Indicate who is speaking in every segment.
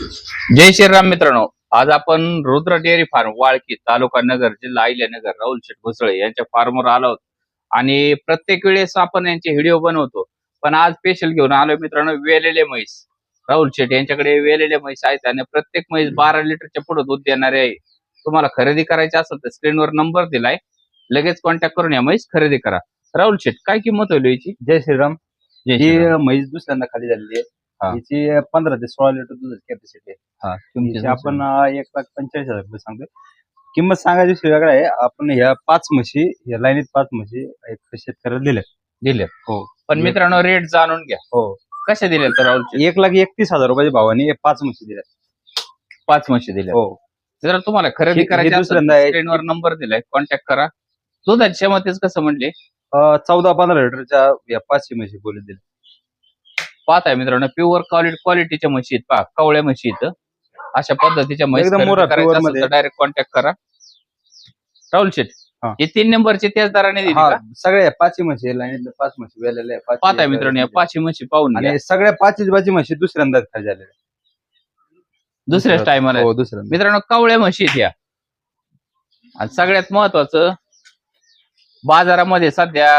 Speaker 1: जय श्रीराम मित्रांनो आज आपण रुद्र डेअरी फार्म वाळकी तालुका नगर जिल्हा अहिल्यानगर राहुल शेठ भुसळे यांच्या फार्मवर आलो आहोत. आणि प्रत्येक वेळेस आपण यांचे व्हिडिओ बनवतो पण आज स्पेशल घेऊन आलो मित्रांनो वेलेले म्हैस. राहुल शेठ यांच्याकडे वेलेले म्हैस आहेत आणि प्रत्येक म्हैस बारा लिटरच्या पुढे दूध देणारे आहे. तुम्हाला खरेदी करायची असेल तर स्क्रीनवर नंबर दिलाय. लगेच कॉन्टॅक्ट करून या म्हैस खरेदी करा. राहुल शेठ काय किंमत होईल याची?
Speaker 2: जय श्रीराम.
Speaker 1: जय
Speaker 2: ही. म्हैस दुसऱ्यांदा खाली झालेली
Speaker 1: हा.
Speaker 2: हिची पंधरा ते सोळा लिटर दुधाची कॅपॅसिटी आहे.
Speaker 1: हा, तुमची
Speaker 2: आपण अं, एक लाख पंचेचाळीस हजार रुपये सांगतोय. किंमत सांगायची विषय वेगळा आहे. आपण ह्या पाच म्हशी या लाईनीत पाच म्हशी एक शेतकऱ्याला दिल्या
Speaker 1: दिले
Speaker 2: हो.
Speaker 1: पण मित्रांनो रेट जाणून घ्या.
Speaker 2: हो.
Speaker 1: कसे दिले तर राहुल
Speaker 2: एक लाख एकतीस हजार रुपयाच्या भावाने हे पाच म्हशी दिल्या
Speaker 1: पाच म्हशी दिल्या
Speaker 2: हो.
Speaker 1: जर तुम्हाला खरेदी
Speaker 2: हे- हे
Speaker 1: करायची असेल
Speaker 2: दुसऱ्यांदा
Speaker 1: तर
Speaker 2: आहे.
Speaker 1: स्क्रीनवर नंबर दिलाय. कॉन्टॅक्ट करा. दुधाची क्षमतेच कसं म्हणले
Speaker 2: अं, चौदा पंधरा लिटरच्या या पाचशे म्हशी बोलत दिल्या
Speaker 1: पाहत आहे मित्रांनो प्युअर क्वालिटी क्वालिटीच्या म्हशी आहेत पहा कवळ्या म्हशी आहेत अशा पद्धतीच्या म्हशी
Speaker 2: एकदम मोरा pure मध्ये.
Speaker 1: डायरेक्ट कॉन्टॅक्ट करा राहुल शेठ
Speaker 2: हा.
Speaker 1: हे तीन नंबरचे त्याच दराने दिली
Speaker 2: हा
Speaker 1: का
Speaker 2: सगळ्या या पाचशे म्हशी आहे, लाईनीतल्या पाच म्हशी वेलेल्या आहे, पाचशे
Speaker 1: पाहत आहे
Speaker 2: एक
Speaker 1: मित्रांनो या. पाचशे म्हशी पाहून घ्या.
Speaker 2: आणि सगळ्या पाचशे पाचशे म्हशी दुसऱ्यांदा खाली झालेल्या आहेत.
Speaker 1: दुसऱ्याच टायमाला
Speaker 2: हो दुसऱ्यांदा
Speaker 1: मित्रांनो कवळ्या म्हशी आहेत या आणि सगळ्यात महत्वाचं बाजारामध्ये सध्या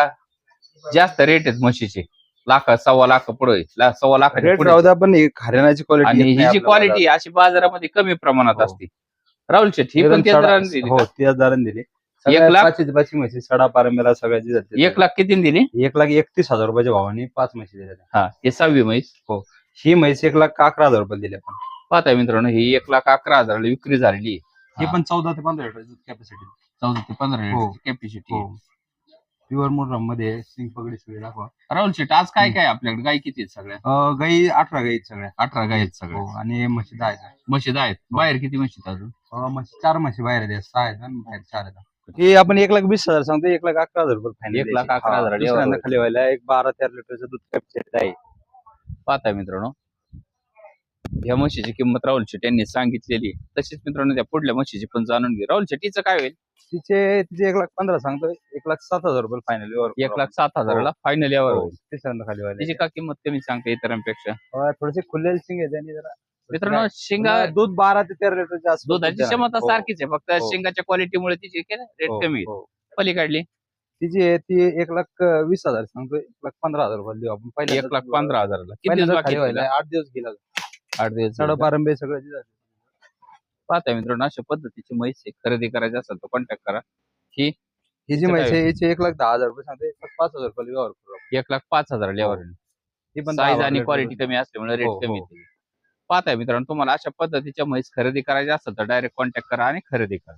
Speaker 1: जास्त रेट आहेत म्हशीचे लाख सव्वा लाख पुढे सव्वा
Speaker 2: द्या पण हरियाणाची क्वालिटी
Speaker 1: आणि ही जी क्वालिटी अशी बाजारामध्ये कमी प्रमाणात
Speaker 2: हो.
Speaker 1: असते. राहुल ही पण त्याच दराने दिली
Speaker 2: हो दिली.
Speaker 1: एक लाख?
Speaker 2: म्हशी सडा पारंब्याला सगळ्याची जाते.
Speaker 1: एक लाख किती दिली?
Speaker 2: एक लाख एकतीस हजार रुपयाच्या भावाने पाच म्हशी दिल्या.
Speaker 1: हा हे सहावी म्हैस.
Speaker 2: ही. म्हैस एक लाख अकरा हजार रुपये दिली आपण.
Speaker 1: पाहताय मित्रांनो ही एक लाख अकरा हजाराला विक्री झालेली.
Speaker 2: ही
Speaker 1: हा.
Speaker 2: पण चौदा ते पंधरा लिटर कॅपॅसिटी
Speaker 1: चौदा ते पंधरा
Speaker 2: हो.
Speaker 1: कॅपॅसिटी
Speaker 2: प्युअर मुर्राममध्ये सिंग पगडी सगळी दाखवा.
Speaker 1: राहुल शेठ आज काय काय आपल्याकडे? गाय किती आहेत सगळ्या?
Speaker 2: अं, गाई अठरा गाई आहेत सगळ्या.
Speaker 1: अठरा गाय आहेत सगळ्या.
Speaker 2: हो आणि म्हशी दहा आहेत.
Speaker 1: म्हशी आहेत? बाहेर किती म्हशी आहेत अजून?
Speaker 2: अं, म्हशी चार म्हशी बाहेर आहेत. सहा आहेत आणि बाहेर चार आहेत. हे आपण एक लाख वीस हजार सांगतो एक लाख अकरा हजार रुपये final
Speaker 1: एक लाख. अकरा
Speaker 2: हा,
Speaker 1: हजार
Speaker 2: दुसऱ्यांदा. खाली व्हायला एक बारा तेरा लिटरचं दूध कॅपॅसिटी आहे.
Speaker 1: पाहताय मित्रांनो ह्या म्हशीची किंमत राहुल शेठ यांनी सांगितलेली आहे. तशीच मित्रांनो त्या पुढल्या म्हशीची पण जाणून घे. राहुल शेट्टीचं काय होईल?
Speaker 2: तिचे तिचे एक लाख पंधरा सांगतोय एक लाख सात हजार रुपये फायनल
Speaker 1: एक लाख सात हजाराला फायनल यावर. होईल
Speaker 2: तिसऱ्यांदा खाली व्हायला
Speaker 1: त्याची का किंमत कमी सांगते इतरांपेक्षा?
Speaker 2: अं, थोडेसे खुललेले शिंग आहे त्यांनी जरा.
Speaker 1: मित्रांनो शिंगा
Speaker 2: पुन्हा दूध बारा ते तेरा लिटरच्या आसपास
Speaker 1: दुधाची
Speaker 2: दूध
Speaker 1: क्षमता.
Speaker 2: हो,
Speaker 1: सारखीच आहे. फक्त
Speaker 2: हो.
Speaker 1: शिंगाच्या क्वालिटीमुळे तिची रेट
Speaker 2: हो,
Speaker 1: कमी आहे.
Speaker 2: हो.
Speaker 1: पलीकडली
Speaker 2: तिची आहे ती एक लाख अं, वीस हजार सांगतोय एक लाख पंधरा हजार रुपये देऊ आपण. पहिले
Speaker 1: एक लाख पंधरा हजाराला किती दिवस
Speaker 2: पहिल्यांदा
Speaker 1: बाकी
Speaker 2: खाली
Speaker 1: आहेत
Speaker 2: व्हायला
Speaker 1: तिला?
Speaker 2: आठ दिवस गेला
Speaker 1: आठ दिवस
Speaker 2: सडा. पारंबे सगळं जे.
Speaker 1: पाहताय मित्रांनो अशा पद्धतीची म्हैस आहे. खरेदी करायची असेल तर कॉन्टॅक्ट करा
Speaker 2: ही जी
Speaker 1: तिचं
Speaker 2: म्हैस? आहे हिचे एक लाख दहा हजार रुपये सांगतोय एक लाख पाच हजार रुपये व्यवहार करू आपण.
Speaker 1: एक लाख पाच हजार लेवर
Speaker 2: ही पण दहा
Speaker 1: साईज आणि
Speaker 2: हजार
Speaker 1: क्वालिटी कमी असल्यामुळे रेट
Speaker 2: हो,
Speaker 1: कमी
Speaker 2: हो.
Speaker 1: येते पाहताय मित्रांनो तुम्हाला अशा पद्धतीच्या म्हैस खरेदी करायची असेल तर डायरेक्ट कॉन्टॅक्ट करा आणि खरेदी करा